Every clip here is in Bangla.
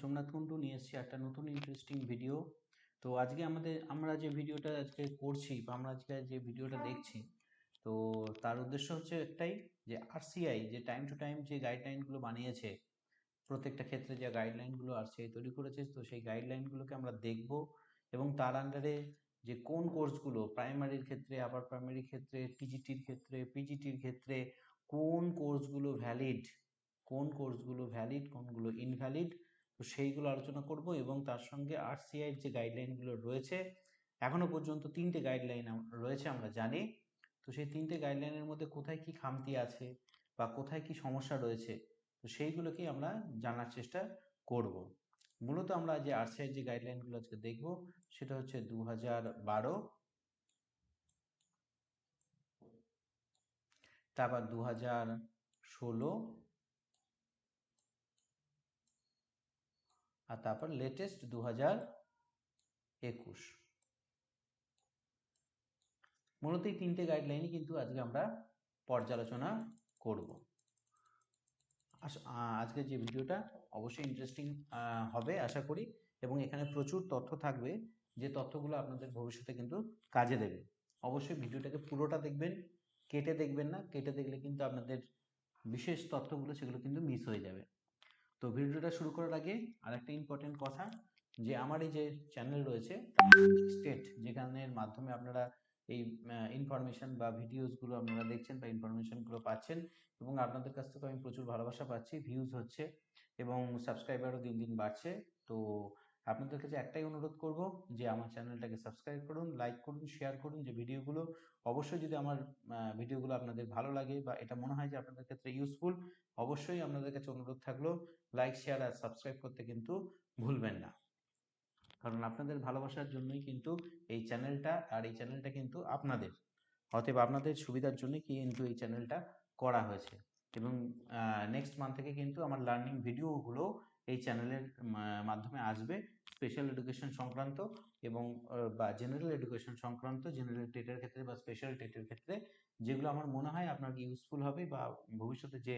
সোমনাথ কুণ্ডু নিয়ে এসেছি একটা নতুন ইন্টারেস্টিং ভিডিও তো আজকে আমাদের, আমরা যে ভিডিওটা আজকে করছি বা আমরা আজকে যে ভিডিওটা দেখছি, তো তার উদ্দেশ্য হচ্ছে একটাই যে আরসিআই যে টাইম টু টাইম যে গাইডলাইনগুলো বানিয়েছে, প্রত্যেকটা ক্ষেত্রে যে গাইডলাইনগুলো আরসিআই তৈরি করেছে, তো সেই গাইডলাইনগুলোকে আমরা দেখব এবং তার আন্ডারে যে কোন কোর্সগুলো প্রাইমারির ক্ষেত্রে আবার প্রাইমারির ক্ষেত্রে টিজিটির ক্ষেত্রে পিজিটির ক্ষেত্রে, কোন কোর্সগুলো ভ্যালিড কোন কোর্সগুলো ভ্যালিড কোনগুলো ইনভ্যালিড তো সেইগুলো আলোচনা করব এবং তার সঙ্গে আরসিআই যে গাইডলাইনগুলো রয়েছে, এখনও পর্যন্ত তিনটে গাইডলাইন রয়েছে আমরা জানি। তো সেই তিনটে গাইডলাইনের মধ্যে কোথায় কি খামতি আছে বা কোথায় কি সমস্যা রয়েছে, তো সেইগুলোকেই আমরা জানার চেষ্টা করব। মূলত আমরা যে আরসিআই যে গাইডলাইনগুলো আজকে দেখব, সেটা হচ্ছে দু হাজার বারো। তারপর দু হাজার ষোলো। আর তারপর লেটেস্ট দু হাজার একুশ। মূলত এই তিনটে গাইডলাইনই কিন্তু আজকে আমরা পর্যালোচনা করব। আজকে যে ভিডিওটা অবশ্যই ইন্টারেস্টিং হবে আশা করি এবং এখানে প্রচুর তথ্য থাকবে যে তথ্যগুলো আপনাদের ভবিষ্যতে কিন্তু কাজে দেবে। অবশ্যই ভিডিওটাকে পুরোটা দেখবেন, কেটে দেখবেন না, কেটে দেখলে কিন্তু আপনাদের বিশেষ তথ্যগুলো সেগুলো কিন্তু মিস হয়ে যাবে। তো ভিডিওটা শুরু করার আগে আর একটা ইম্পর্টেন্ট কথা, যে আমার এই যে চ্যানেল রয়েছে স্টেট যেখানের মাধ্যমে আপনারা এই ইনফরমেশন বা ভিডিওসগুলো আপনারা দেখছেন বা ইনফরমেশনগুলো পাচ্ছেন এবং আপনাদের কাছ থেকে আমি প্রচুর ভালোবাসা পাচ্ছি ভিউজ হচ্ছে এবং সাবস্ক্রাইবারও দিন দিন বাড়ছে। তো আপনাদের কাছে একটাই অনুরোধ করব যে আমার চ্যানেলটাকে সাবস্ক্রাইব করুন লাইক করুন শেয়ার করুন যে ভিডিওগুলো অবশ্যই যদি আমার ভিডিওগুলো আপনাদের ভালো লাগে বা এটা মনে হয় যে আপনাদের ক্ষেত্রে ইউজফুল অবশ্যই আপনাদের কাছে অনুরোধ থাকল লাইক শেয়ার আর সাবস্ক্রাইব করতে কিন্তু ভুলবেন না। কারণ আপনাদের ভালোবাসার জন্যই কিন্তু এই চ্যানেলটা আর এই চ্যানেলটা কিন্তু আপনাদের। অতএব আপনাদের সুবিধার জন্যই কিন্তু এই চ্যানেলটা করা হয়েছে। এবং নেক্সট মান্থ থেকে কিন্তু আমার লার্নিং ভিডিওগুলো এই চ্যানেলের মাধ্যমে আসবে স্পেশাল এডুকেশন সংক্রান্ত এবং বা জেনারেল এডুকেশন সংক্রান্ত জেনারেল টেটের ক্ষেত্রে বা স্পেশাল টেটের ক্ষেত্রে যেগুলো আমার মনে হয় আপনার ইউজফুল হবে বা ভবিষ্যতে যে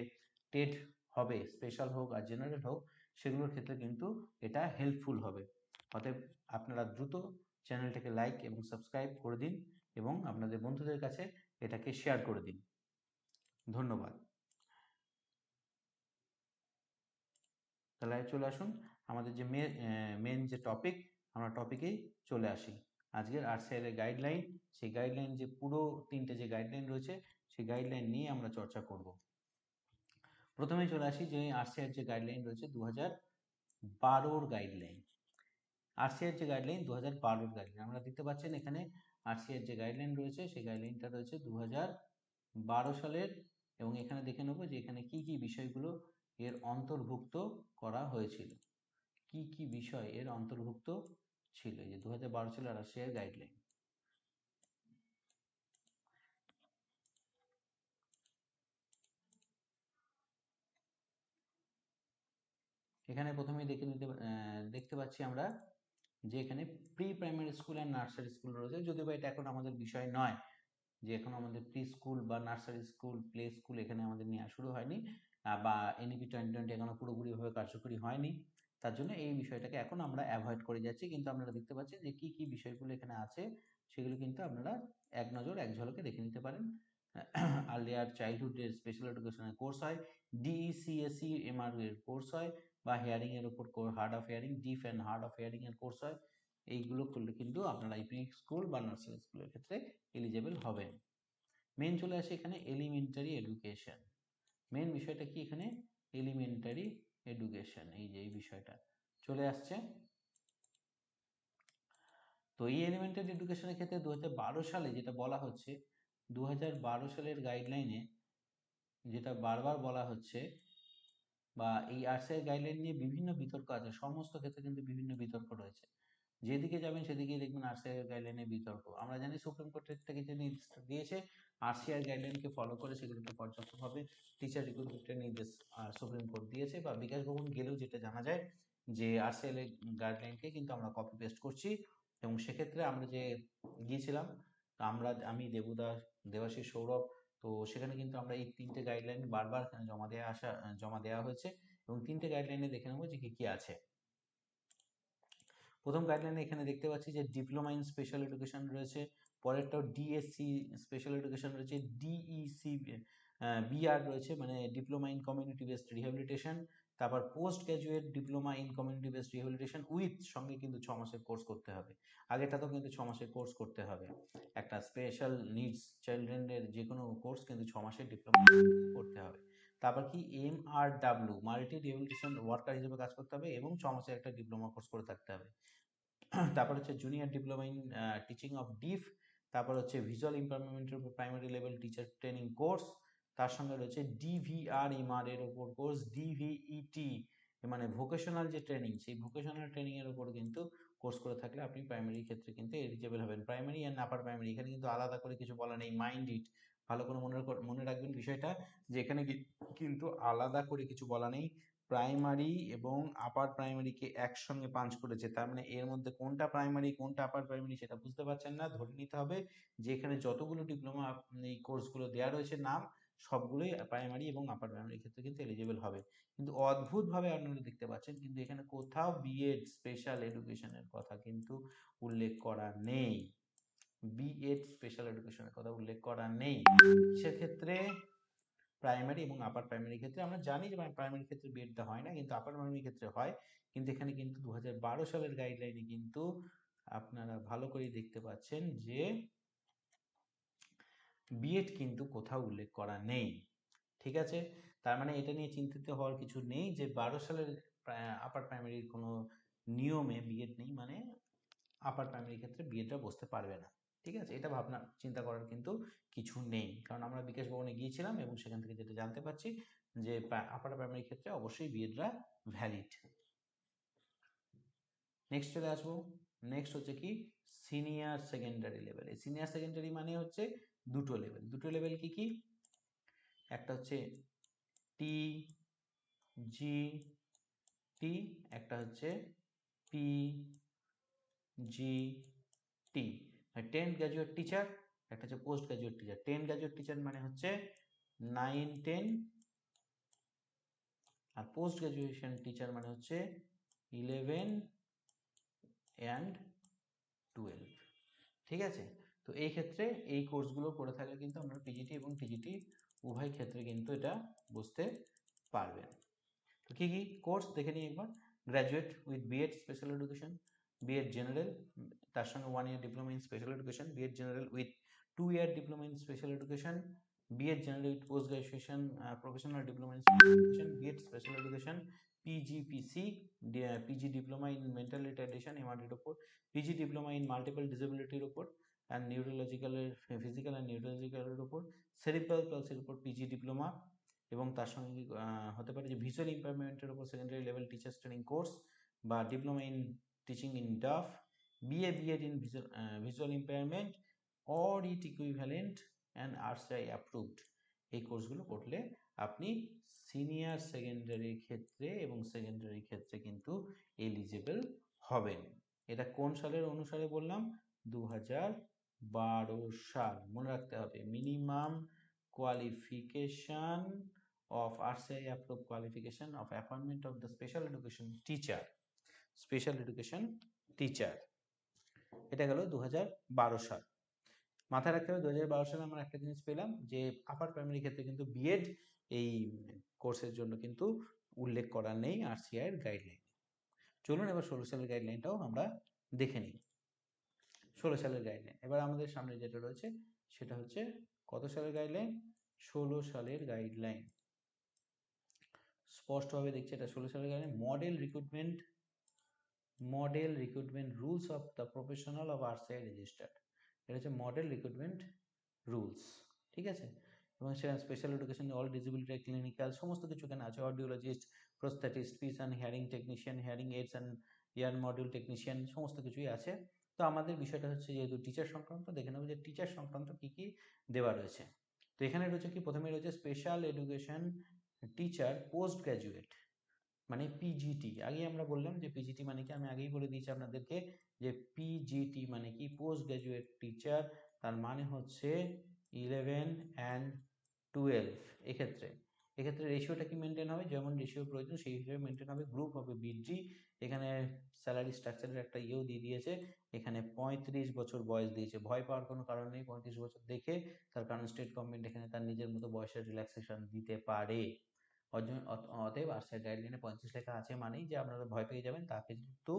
টেট হবে স্পেশাল হোক আর জেনারেল হোক, সেগুলোর ক্ষেত্রে কিন্তু এটা হেল্পফুল হবে। অতএব আপনারা দ্রুত চ্যানেলটাকে লাইক এবং সাবস্ক্রাইব করে দিন এবং আপনাদের বন্ধুদের কাছে এটাকে শেয়ার করে দিন। ধন্যবাদ। তাহলে চলে আসুন। আমাদের যে মেন যে টপিক আমরা টপিকেই চলে আসি। আজকের আরসিআই এর গাইডলাইন সেই গাইডলাইন যে পুরো তিনটে যে গাইডলাইন রয়েছে, সেই গাইডলাইন নিয়ে আমরা চর্চা করব। প্রথমে চলে আসি যে আরসিআই যে গাইডলাইন রয়েছে দু হাজার বারোর গাইডলাইন আরসিআর যে গাইডলাইন দু হাজার বারোর গাইডলাইন আমরা দেখতে পাচ্ছেন এখানে আরসিআর যে গাইডলাইন রয়েছে, সেই গাইডলাইনটা রয়েছে দু হাজার বারো সালের। এবং এখানে দেখে নেব যে এখানে কি কি বিষয়গুলো এর অন্তর্ভুক্ত করা হয়েছিল। কি কি বিষয় এর অন্তর্ভুক্ত ছিল? যে দু হাজার বারো সালের রাশিয়ার গাইডলাইন এখানে প্রথমেই দেখে নিতে দেখতে পাচ্ছি আমরা যে এখানে pre primary school and nursery school রয়েছে, যদিও বা এটা এখন আমাদের বিষয় নয়। যে এখন আমাদের প্রি স্কুল বা নার্সারি স্কুল প্লে স্কুল এখানে আমাদের নেওয়া শুরু হয়নি বা এনইপি টোয়েন্টি টোয়েন্টি এখনও পুরোপুরিভাবে কার্যকরী হয়নি। তার জন্য এই বিষয়টাকে এখন আমরা অ্যাভয়েড করে যাচ্ছি। কিন্তু আপনারা দেখতে পাচ্ছেন যে কি কি বিষয়গুলো এখানে আছে, সেগুলো কিন্তু আপনারা এক নজর, এক ঝলকে দেখে নিতে পারেন। আর্লিয়ার চাইল্ডহুডের স্পেশাল এডুকেশনের কোর্স হয় ডিইসিএসি এমআর এর কোর্স হয়, বা হেয়ারিং এর উপর hard of hearing deaf and hard of hearing এর কোর্স হয়। এইগুলো করলে কিন্তু আপনারা ইপ্রি স্কুল বা নার্সারি স্কুলের ক্ষেত্রে এলিজেবল হবেন। মেন চলে আসে এখানে এলিমেন্টারি এডুকেশন মেন বিষয়টা কি এখানে? এলিমেন্টারি এডুকেশন এই যে এই বিষয়টা। চলে আসছে। তো এই এলিমেন্টারি এডুকেশনের ক্ষেত্রে দুহাজার বারো সালে যেটা বলা হচ্ছে দু হাজার বারো সালের গাইডলাইনে যেটা বারবার বলা হচ্ছে, বা এই আরসিআই গাইডলাইন নিয়ে বিভিন্ন বিতর্ক আছে, সমস্ত ক্ষেত্রে কিন্তু বিভিন্ন বিতর্ক রয়েছে। যেদিকে যাবেন সেদিকেই দেখবেন আরসিআই গাইডলাইনের বিতর্ক। আমরা জানি সুপ্রিম কোর্টের থেকে যে নির্দেশ দিয়েছে আরসিআই গাইডলাইনকে ফলো করে সেগুলোকে পর্যাপ্তভাবে টিচার রিক্রুটমেন্টের নির্দেশ সুপ্রিম কোর্ট দিয়েছে বা বিকাশ ভবন গেলেও যেটা জানা যায় যে আরসিআই গাইডলাইনকে কিন্তু আমরা কপি পেস্ট করছি এবং সেক্ষেত্রে আমরা যে গিয়েছিলাম আমরা আমি দেবুদাস দেবাশিস সৌরভ তো সেখানে কিন্তু আমরা এই তিনটে গাইডলাইন বারবার জমা দেওয়া আসা জমা দেওয়া হয়েছে এবং তিনটে গাইডলাইনে দেখে নেব যে কি কি আছে। প্রথম গাইডলাইনে এখানে দেখতে পাচ্ছি যে ডিপ্লোমা ইন স্পেশাল এডুকেশন রয়েছে, পরেরটাও ডিএসসি স্পেশাল এডুকেশন রয়েছে ডিইসি বিআর রয়েছে মানে diploma in community based rehabilitation তারপর post graduate diploma in community based rehabilitation with সঙ্গে কিন্তু ছ মাসের কোর্স করতে হবে। আগেটাতেও কিন্তু ছ মাসের কোর্স করতে হবে। একটা স্পেশাল নিডস চাইল্ড্রেনের যে কোনো কোর্স কিন্তু ছ মাসের ডিপ্লোমা করতে হবে। তারপর কি M R W multi rehabilitation worker হিসেবে কাজ করতে হবে এবং ছ মাসের একটা ডিপ্লোমা কোর্স করে থাকতে হবে। তারপর হচ্ছে junior diploma in teaching of deaf তারপর হচ্ছে ভিজুয়াল ইমপ্রুভমেন্টের উপর primary level teacher training course তার সঙ্গে রয়েছে ডিভিআর এমআর এর উপর কোর্স ডিভিইটি মানে ভোকেশনাল যে ট্রেনিং সেই ভোকেশনাল ট্রেনিং এর উপর কিন্তু কোর্স করে থাকলে আপনি প্রাইমারি ক্ষেত্রে কিন্তু এলিজিবল হবেন। প্রাইমারি অ্যান্ড আপার প্রাইমারি এখানে কিন্তু আলাদা করে কিছু বলা নেই মাইন্ড ইট ভালো করে মনে মনে রাখবেন বিষয়টা যে এখানে কিন্তু আলাদা করে কিছু বলা নেই। প্রাইমারি এবং আপার প্রাইমারিকে একসঙ্গে পাঞ্চ করেছে। তার মানে এর মধ্যে কোনটা প্রাইমারি কোনটা আপার প্রাইমারি সেটা বুঝতে পারছেন না। ধরে নিতে হবে যে এখানে যতগুলো ডিপ্লোমা এই কোর্সগুলো দেওয়া রয়েছে নাম, সবগুলোই প্রাইমারি এবং আপার প্রাইমারি ক্ষেত্রে কিন্তু এলিজিবল হবে। কিন্তু অদ্ভুতভাবে আপনারা দেখতে পাচ্ছেন, কিন্তু এখানে কোথাও বিএড স্পেশাল এডুকেশনের কথা কিন্তু উল্লেখ করা নেই। বিএড স্পেশাল এডুকেশনের কথা উল্লেখ করা নেই। সেক্ষেত্রে প্রাইমারি এবং আপার প্রাইমারি ক্ষেত্রে আমরা জানি যে প্রাইমারি ক্ষেত্রে বিএডটা হয় না, কিন্তু আপার প্রাইমারি ক্ষেত্রে হয়। কিন্তু এখানে কিন্তু দু হাজার বারো সালের গাইডলাইনে কিন্তু আপনারা ভালো করে দেখতে পাচ্ছেন যে বিএড কিন্তু কোথাও উল্লেখ করা নেই। ঠিক আছে? তার মানে এটা নিয়ে চিন্তিত হওয়ার কিছু নেই যে বারো সালের আপার প্রাইমারির কোনো নিয়মে বিএড নেই মানে আপার প্রাইমারি ক্ষেত্রে বিএডটা বসতে পারবে না। ঠিক আছে? এটা ভাবনা, চিন্তা করার কিন্তু কিছু নেই। কারণ আমরা বিকাশ ভবনে গিয়েছিলাম এবং সেখান থেকে যেটা জানতে পারছি যে আপার প্রাইমারি ক্ষেত্রে অবশ্যই বিএডরা ভ্যালিড নেক্সট চলে আসব। নেক্সট হচ্ছে কি? সিনিয়র সেকেন্ডারি লেভেল এই সিনিয়র সেকেন্ডারি মানে হচ্ছে দুটো লেভেল দুটো লেভেল কি কি? একটা হচ্ছে টি জি টি একটা হচ্ছে P G T ten graduate teacher একটা হচ্ছে post graduate teacher ten graduate teacher মানে হচ্ছে নাইন টেন আর পোস্ট গ্র্যাজুয়েশন টিচার মানে হচ্ছে ইলেভেন অ্যান্ড টুয়েলভ ঠিক আছে? তো এই ক্ষেত্রে এই কোর্সগুলো করে থাকলে কিন্তু আপনারা পিজিটি এবং টিজিটি উভয় ক্ষেত্রে কিন্তু এটা বুঝতে পারবেন। তো কী কী? কোর্স দেখে নিই একবার। Graduate with B Ed special education B Ed general তার সঙ্গে one year diploma in special education B Ed general with two year diploma in special education B Ed general with post graduation professional diploma in education B Ed special education PGPC PG diploma in mental retardation এমআরডির ওপর পিজি ডিপ্লোমা ইন মাল্টিপল ডিসেবিলিটির ওপর অ্যান্ড নিউরোলজিক্যালের ফিজিক্যাল অ্যান্ড নিউরোলজিক্যালের ওপর সেরিব্রাল পালসের উপর পিজি ডিপ্লোমা এবং তার সঙ্গে হতে পারে যে ভিজুয়াল ইম্পারমেন্টের উপর secondary level teachers training course বা diploma in teaching in deaf BA B Ed in visual impairment or it equivalent and RCI approved এই কোর্সগুলো করলে আপনি সিনিয়র সেকেন্ডারি ক্ষেত্রে এবং সেকেন্ডারি ক্ষেত্রে কিন্তু এলিজিবল হবেন। এটা কোন সালের অনুসারে বললাম? দু বারো সাল। মনে রাখতে হবে minimum qualification of RCI approved qualification of appointment of the special education teacher special education teacher এটা গেল দু হাজার বারো সাল। মাথায় রাখতে হবে দু হাজার বারো সালে আমরা একটা জিনিস পেলাম যে আপার প্রাইমারি ক্ষেত্রে কিন্তু বিএড এই কোর্সের জন্য কিন্তু উল্লেখ করা নেই আরসিআই এর গাইডলাইন চলুন এবার ষোলো সালের গাইডলাইনটাও আমরা দেখে নিই। ষোলো সালের গাইডলাইন এবার আমাদের সামনে যেটা রয়েছে, সেটা হচ্ছে কত সালের গাইডলাইন ষোলো সালের গাইডলাইন স্পষ্টভাবে দেখছি এটা ষোলো সালের guideline model recruitment model recruitment rules of the professional of RCI registered এটা হচ্ছে মডেল রিক্রুটমেন্ট রুলস ঠিক আছে? এবং সেটা special education all disability clinical সমস্ত কিছু এখানে আছে। Audiologist prosthetist speech and hearing technician hearing aids and ear module technician সমস্ত কিছুই আছে। তো আমাদের বিষয়টা হচ্ছে যেহেতু টিচার সংক্রান্ত, দেখে নেব যে টিচার সংক্রান্ত কী কী দেওয়া রয়েছে। তো এখানে রয়েছে কি? প্রথমে রয়েছে special education teacher post graduate মানে পিজিটি আগে আমরা বললাম যে পিজিটি মানে কি? আমি আগেই বলে দিয়েছি আপনাদেরকে যে পিজিটি মানে কি? পোস্ট গ্র্যাজুয়েট টিচার তার মানে হচ্ছে ইলেভেন অ্যান্ড টুয়েলভ এক্ষেত্রে। এক্ষেত্রে রেশিওটা কি মেনটেন হবে? যেমন রেশিও প্রয়োজন, সেই হিসেবে মেনটেন হবে গ্রুপ হবে বিজি এখানে স্যালারি স্ট্রাকচারের একটা ইয়েও দিয়ে দিয়েছে, এখানে পঁয়ত্রিশ বছর বয়স দিয়েছে। ভয় পাওয়ার কোনো কারণ নেই, পঁয়ত্রিশ বছর দেখে তার কারণ স্টেট গভর্নমেন্ট এখানে তার নিজের মতো বয়সের রিল্যাক্সেশন দিতে পারে। অতএব আর্টসের গাইডলাইনে পঁয়ত্রিশ লেখা আছে মানেই যে আপনারা ভয় পেয়ে যাবেন, তা কিন্তু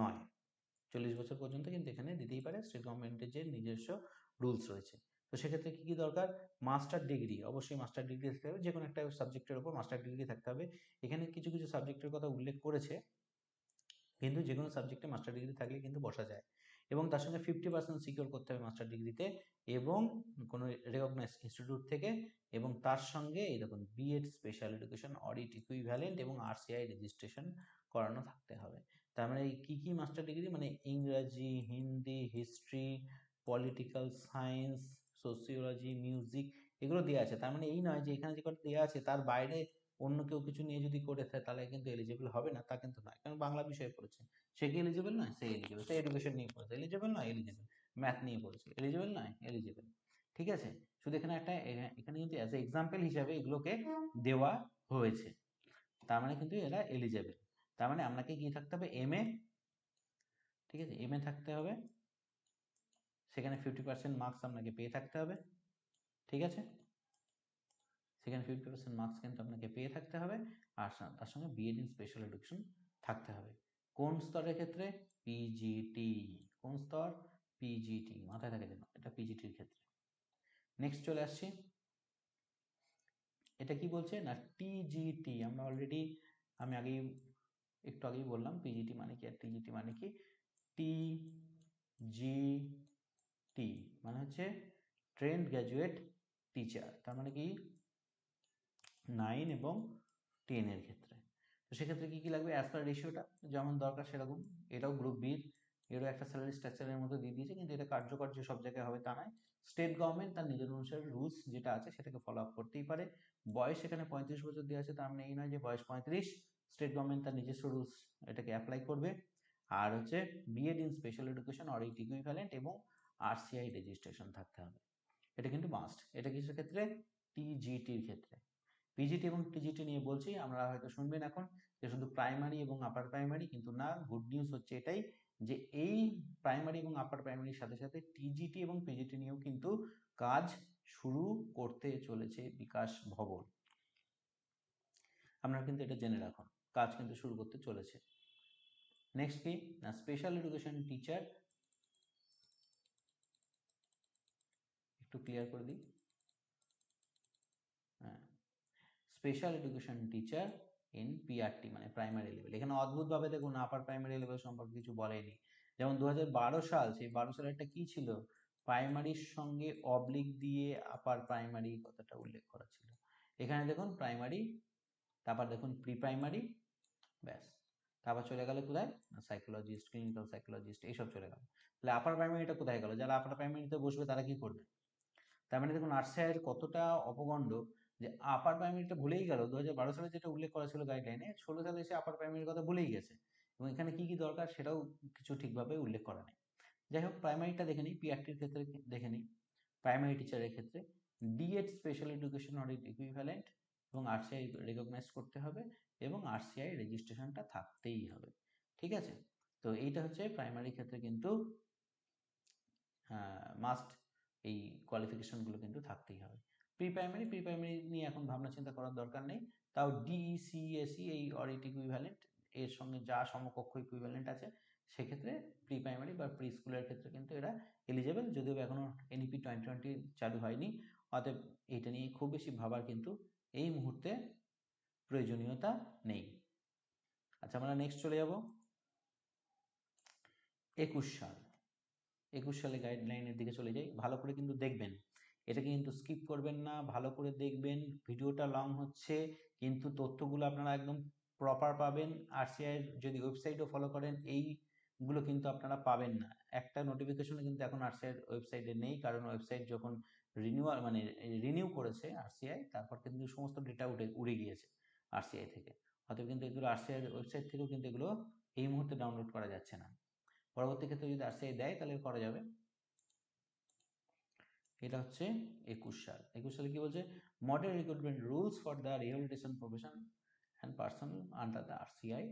নয়। চল্লিশ বছর পর্যন্ত কিন্তু এখানে দিতেই পারে স্টেট গভর্নমেন্টের যে নিজস্ব রুলস রয়েছে। তো সেক্ষেত্রে কি কি দরকার? মাস্টার ডিগ্রি অবশ্যই মাস্টার ডিগ্রি থাকতে হবে যে কোনো একটা সাবজেক্টের উপর মাস্টার ডিগ্রি থাকতে হবে। এখানে কিছু কিছু সাবজেক্টের কথা উল্লেখ করেছে, কিন্তু যে কোনো সাবজেক্টে মাস্টার ডিগ্রি থাকলে কিন্তু বসা যায়। এবং তার সঙ্গে ফিফটি পার্সেন্ট সিকিউর করতে হবে মাস্টার ডিগ্রিতে এবং কোনো রেকগনাইজ ইনস্টিটিউট থেকে এবং তার সঙ্গে এই দেখুন BEd special education or it equivalent এবং আরসিআই রেজিস্ট্রেশন করানো থাকতে হবে। তার মানে কী কী মাস্টার ডিগ্রি মানে ইংরাজি, Hindi history political science sociology music এগুলো দেওয়া আছে। তার মানে এই নয় যে এখানে যে কটা দেওয়া আছে, তার বাইরে অন্য কেউ কিছু নিয়ে যদি করে থাকে, তাহলে কিন্তু এলিজিবল হবে না, তা কিন্তু নয়। কারণ বাংলা বিষয়ে পড়েছে। সে কি এলিজিবল নয়? সে এলিজিবল সে এডুকেশন নিয়ে পড়েছে। এলিজিবল নয়? এলিজিবল ম্যাথ নিয়ে পড়েছে। এলিজিবল নয়? এলিজিবল ঠিক আছে? শুধু এখানে একটা এখানে কিন্তু অ্যাজ এ এক্সাম্পল হিসাবে এগুলোকে দেওয়া হয়েছে। তার মানে কিন্তু এরা এলিজিবল তার মানে আপনাকে কি থাকতে হবে? M A. ঠিক আছে? এম এ থাকতে হবে। সেখানে ফিফটি পার্সেন্ট মার্কস আপনাকে পেয়ে থাকতে হবে। ঠিক আছে? সেখানে ফিফটি পার্সেন্ট মার্কস কিন্তু আপনাকে পেয়ে থাকতে হবে। আর তার সঙ্গে বিএড ইন স্পেশাল এডুকেশন থাকতে হবে। কোন স্তরের ক্ষেত্রে? পিজিটি কোন স্তর? পিজিটি মাথায় থাকে যেন, এটা পিজিটির ক্ষেত্রে। নেক্সট চলে আসছি। এটা কি বলছে? না টিজিটি আমরা অলরেডি আমি আগেই, একটু আগেই বললাম পিজিটি মানে কি আর টিজিটি মানে কি? টি জি টি মানে হচ্ছে ট্রেন্ড গ্র্যাজুয়েট টিচার তার মানে কি? নাইন এবং টেনের ক্ষেত্রে। তো সেক্ষেত্রে কি কি লাগবে? অ্যাজ রেশিওটা যেমন দরকার সেরকম। এটাও গ্রুপ বির এরও একটা স্যালারি স্ট্রাকচারের মধ্যে দিয়ে দিয়েছে, কিন্তু এটা কার্যকর যে সব জায়গায় হবে তা নয়। স্টেট গভর্নমেন্ট তার নিজের অনুসারে রুলস যেটা আছে সেটাকে ফলো আপ করতেই পারে। বয়স এখানে পঁয়ত্রিশ বছর দেওয়া আছে, তার মানে এই নয় যে বয়স পঁয়ত্রিশ। স্টেট গভর্নমেন্ট তার নিজস্ব রুলস এটাকে অ্যাপ্লাই করবে। আর হচ্ছে BEd in special education or it equivalent এবং আরসিআই রেজিস্ট্রেশন থাকতে হবে। এটা কিন্তু মাস্ট এটা কিসের ক্ষেত্রে? টিজিটির ক্ষেত্রে। পিজিটি এবং টিজিটি নিয়ে বলছি আমরা হয়তো শুনবেন এখন যে শুধু প্রাইমারি এবং আপার প্রাইমারি কিন্তু না গুড নিউজ হচ্ছে এটাই যে এই প্রাইমারি এবং আপার প্রাইমারির সাথে সাথে টিজিটি এবং পিজিটি নিয়েও কিন্তু কাজ শুরু করতে চলেছে বিকাশ ভবন। আপনারা কিন্তু এটা জেনে রাখুন, কাজ কিন্তু শুরু করতে চলেছে। নেক্সট কি? না স্পেশাল এডুকেশন টিচার একটু ক্লিয়ার করে দিই হ্যাঁ special education teacher in PRT মানে প্রাইমারি লেভেল এখানে অদ্ভুতভাবে দেখুন আপার প্রাইমারি লেভেল সম্পর্কে কিছু বলেনি। যেমন দু বারো সাল, সেই বারো সালেরটা কি ছিল? প্রাইমারির সঙ্গে অবলিক দিয়ে আপার প্রাইমারি কথাটা উল্লেখ করা ছিল। এখানে দেখুন প্রাইমারি তারপর দেখুন প্রি প্রাইমারি ব্যাস। তারপর চলে গেল কোথায়? সাইকোলজিস্ট ক্লিনিক্যাল সাইকোলজিস্ট এইসব চলে গেল। তাহলে আপার প্রাইমারিটা কোথায় গেল? যারা আপার প্রাইমারিতে বসবে তারা কি করবে? তার মানে দেখুন আর্টসের কতটা অপগণ্ড যে আপার প্রাইমারিটা ভুলেই গেল দু হাজার বারো সালে যেটা উল্লেখ করা ছিল গাইডলাইনে ষোলো সালে এসে আপার প্রাইমারির কথা ভুলেই গেছে। এবং এখানে কি কি দরকার সেটাও কিছু ঠিকভাবে উল্লেখ করা নেই। যাই হোক প্রাইমারিটা দেখে নিই পিআরটির ক্ষেত্রে দেখে নিই। প্রাইমারি টিচারের ক্ষেত্রে DEd special education or it equivalent এবং আরসিআই রেকগনাইজ করতে হবে এবং আরসিআই রেজিস্ট্রেশনটা থাকতেই হবে। ঠিক আছে? তো এইটা হচ্ছে প্রাইমারি ক্ষেত্রে কিন্তু মাস্ট এই কোয়ালিফিকেশনগুলো কিন্তু থাকতেই হবে। প্রি প্রাইমারি প্রি প্রাইমারি নিয়ে এখন ভাবনা চিন্তা করার দরকার নেই। তাও ডিইসিএসি এই অডিট ইকুইভ্যালেন্ট এর সঙ্গে যা সমকক্ষ ইকুইভ্যালেন্ট আছে, সেক্ষেত্রে প্রি প্রাইমারি বা প্রি স্কুলের ক্ষেত্রে কিন্তু এরা এলিজেবল যদিও এখনও এনইপি টোয়েন্টি টোয়েন্টি চালু হয়নি। অতএব এটা নিয়ে খুব বেশি ভাবার কিন্তু এই মুহূর্তে প্রয়োজনীয়তা নেই। আচ্ছা আমরা নেক্সট চলে যাব। একুশ সাল। একুশ সালে গাইডলাইনের দিকে চলে যাই। ভালো করে কিন্তু দেখবেন। এটাকে কিন্তু স্কিপ করবেন না ভালো করে দেখবেন ভিডিওটা লং হচ্ছে কিন্তু তথ্যগুলো আপনারা একদম প্রপার পাবেন। আর আরসিআই যদি ওয়েবসাইটও ফলো করেন এইগুলো কিন্তু আপনারা পাবেন না। একটা নোটিফিকেশনও কিন্তু এখন আরসিআই ওয়েবসাইটে নেই কারণ ওয়েবসাইট যখন রিনিউয়াল মানে রিনিউ করেছে আরসিআই তারপর কিন্তু সমস্ত ডেটা উঠে উড়ে গিয়েছে আরসিআই থেকে। অতএব কিন্তু এগুলো আরসিআই ওয়েবসাইট থেকেও কিন্তু এগুলো এই মুহূর্তে ডাউনলোড করা যাচ্ছে না। পরবর্তী ক্ষেত্রে যদি আরসিআই দেয় তাহলে করা যাবে। এটা হচ্ছে একুশ সাল। একুশ সালে কি বলছে? Model recruitment rules for the rehabilitation profession and personal under the R RCI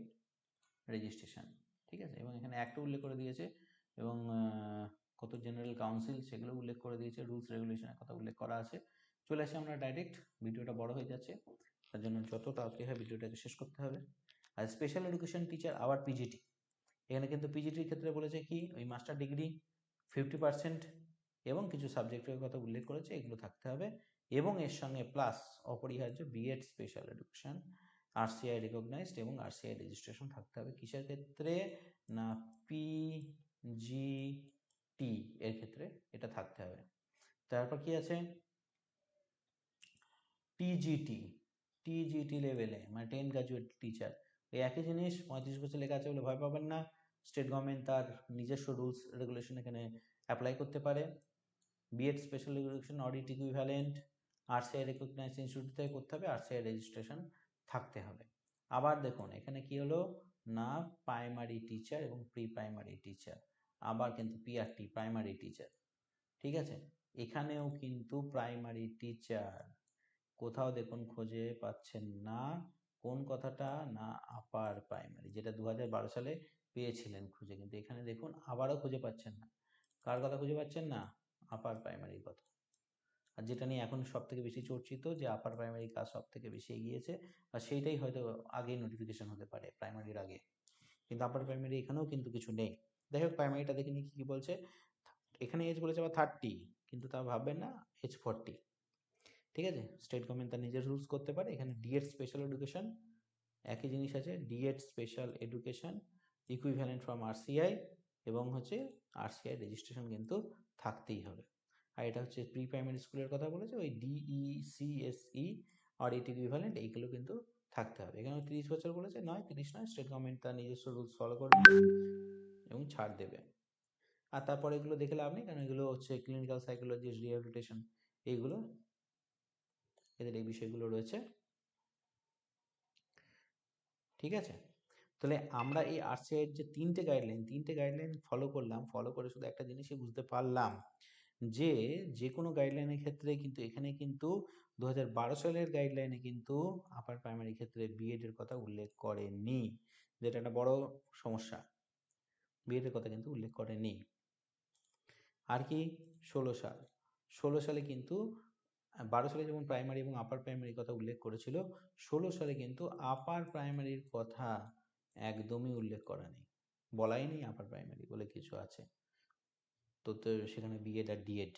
registration ঠিক আছে? এবং এখানে একটা উল্লেখ করে দিয়েছে এবং কত জেনারেল কাউন্সিল সেগুলো উল্লেখ করে দিয়েছে রুলস রেগুলেশনের কথা উল্লেখ করা আছে। চলে আসি আমরা ডাইরেক্ট ভিডিওটা বড় হয়ে যাচ্ছে। তার জন্য যত তাড়াতাড়ি হয় ভিডিওটাকে শেষ করতে হবে। আর স্পেশাল এডুকেশন টিচার আবার পিজিটি এখানে কিন্তু পিজিটির ক্ষেত্রে বলেছে কি? ওই মাস্টার ডিগ্রি ফিফটি পার্সেন্ট এবং কিছু সাবজেক্টের কথা উল্লেখ করেছে, এগুলো থাকতে হবে। এবং এর সঙ্গে প্লাস অপরিহার্য BEd special education RCI recognised এবং আরসিআই রেজিস্ট্রেশন থাকতে হবে। কিসের ক্ষেত্রে? না পিজিটি এর ক্ষেত্রে এটা থাকতে হবে। তারপর কি আছে? টিজিটি টিজিটি লেভেলে মানে টেন গ্রাজুয়েট টিচার এই একই জিনিস, পঁয়ত্রিশ বছর লেখা আছে বলে ভয় পাবেন না। স্টেট গভর্নমেন্ট তার নিজস্ব রুলস রেগুলেশন এখানে অ্যাপ্লাই করতে পারে। B Ed special education or it equivalent RCI recognise institute থেকে করতে হবে আরসিআই রেজিস্ট্রেশন থাকতে হবে। আবার দেখুন, এখানে কি হলো? না প্রাইমারি টিচার এবং প্রি প্রাইমারি টিচার আবার কিন্তু পিআরটি প্রাইমারি টিচার ঠিক আছে? এখানেও কিন্তু প্রাইমারি টিচার কোথাও দেখুন, খুঁজে পাচ্ছেন না। কোন কথাটা? না আপার প্রাইমারি যেটা দু হাজার বারো সালে পেয়েছিলেন খুঁজে। কিন্তু এখানে দেখুন, আবারও খুঁজে পাচ্ছেন না। কার কথা খুঁজে পাচ্ছেন না? আপার প্রাইমারির কথা। আর যেটা নিয়ে এখন সব থেকে বেশি চর্চিত যে আপার প্রাইমারি কাজ সব থেকে বেশি এগিয়েছে, আর সেইটাই হয়তো আগেই নোটিফিকেশন হতে পারে প্রাইমারির আগে। কিন্তু আপার প্রাইমারি এখানেও কিন্তু কিছু নেই। যাই হোক প্রাইমারিটা দেখে নিই কী কী বলছে। এখানে এজ বলেছে আবার থার্টি কিন্তু তা ভাববেন না এজ ফর্টি ঠিক আছে? স্টেট গভর্নমেন্ট তার নিজের রুলস করতে পারে। এখানে ডিএড স্পেশাল এডুকেশন একই জিনিস আছে D Ed special education equivalent from RCI এবং হচ্ছে আরসিআই রেজিস্ট্রেশন কিন্তু থাকতেই হবে। আর এটা হচ্ছে প্রি প্রাইমারি স্কুলের কথা বলেছে, ওই ডিই সিএসই আর এটি ইকুইভ্যালেন্ট এইগুলো কিন্তু থাকতে হবে। এখানে তিরিশ বছর বলেছে, নয় তিরিশ নয় স্টেট গভর্নমেন্ট তার নিজস্ব রুলস ফলো করবে এবং ছাড় দেবে। আর তারপরে এগুলো দেখে লাভ নেই, কারণ এগুলো হচ্ছে ক্লিনিক্যাল সাইকোলজিস্ট রিহ্যাবিলিটেশন এইগুলো, এদের এই বিষয়গুলো রয়েছে। ঠিক আছে? তাহলে আমরা এই আরসিআই এর যে তিনটে গাইডলাইন তিনটে গাইডলাইন ফলো করলাম ফলো করে শুধু একটা জিনিসই বুঝতে পারলাম যে যে কোনো গাইডলাইনের ক্ষেত্রে কিন্তু এখানে কিন্তু দু হাজার বারো সালের গাইডলাইনে কিন্তু আপার প্রাইমারি ক্ষেত্রে বিএড এর কথা উল্লেখ করেনি। যেটা একটা বড় সমস্যা। বিএড এর কথা কিন্তু উল্লেখ করেনি। আর কি ষোলো সাল। ষোলো সালে কিন্তু, বারো সালে যেমন প্রাইমারি এবং আপার প্রাইমারির কথা উল্লেখ করেছিল, ষোলো সালে কিন্তু আপার প্রাইমারির কথা একদমই উল্লেখ করা নেই। বলাই নেই আপার প্রাইমারি বলে কিছু আছে। তো তো সেখানে বিএড আর ডিএড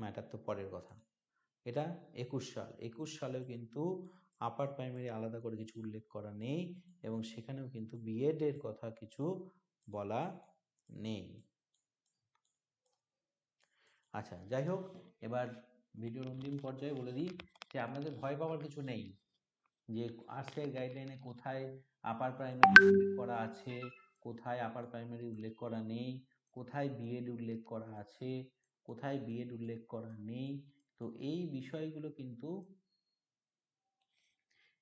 ম্যাটার তো পরের কথা। এটা একুশ সাল। একুশ সালেও কিন্তু আপার প্রাইমারি আলাদা করে কিছু উল্লেখ করা নেই এবং সেখানেও কিন্তু বিএড এর কথা কিছু বলা নেই। আচ্ছা যাই হোক, এবার ভিডিওর অন্তিম পর্যায়ে বলে দিই যে, আপনাদের ভয় পাওয়ার কিছু নেই যে আর্টসের গাইডলাইনে কোথায় আপার প্রাইমারি উল্লেখ করা আছে, কোথায় আপার প্রাইমারি উল্লেখ করা নেই, কোথায় বিএড উল্লেখ করা আছে, কোথায় বিএড উল্লেখ করা নেই, তো এই বিষয়গুলো কিন্তু,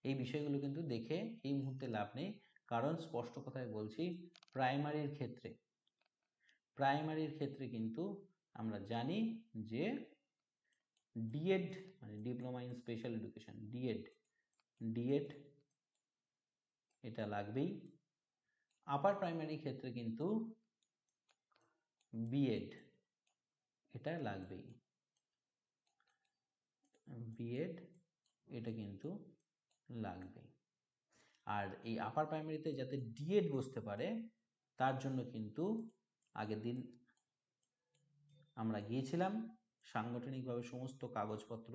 এই বিষয়গুলো কিন্তু দেখে এই মুহূর্তে লাভ নেই। কারণ স্পষ্ট কথায় বলছি প্রাইমারির ক্ষেত্রে প্রাইমারির ক্ষেত্রে কিন্তু আমরা জানি যে ডিএড মানে diploma in special education D Ed D Ed এটা লাগবেই। আপার প্রাইমারি ক্ষেত্রে কিন্তু বিএড এটা লাগবেই। বিএড এটা কিন্তু লাগবেই। আর এই আপার প্রাইমারিতে যাতে ডিএড বসতে পারে, তার জন্য কিন্তু আগের দিন আমরা গিয়েছিলাম। সাংগঠনিকভাবে সমস্ত কাগজপত্র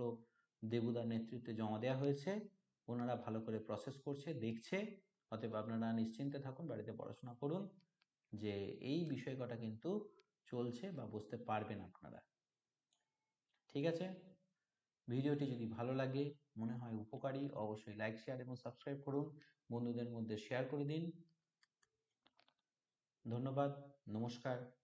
দেবুদার নেতৃত্বে জমা দেওয়া হয়েছে। ওনারা ভালো করে প্রসেস করছে, দেখছে। অতএব আপনারা নিশ্চিন্তে থাকুন, বাড়িতে পড়াশোনা করুন যে এই বিষয় কটা কিন্তু চলছে বা বুঝতে পারবেন আপনারা। ঠিক আছে? ভিডিওটি যদি ভালো লাগে, মনে হয় উপকারী, অবশ্যই লাইক, শেয়ার এবং সাবস্ক্রাইব করুন। বন্ধুদের মধ্যে শেয়ার করে দিন। ধন্যবাদ, নমস্কার।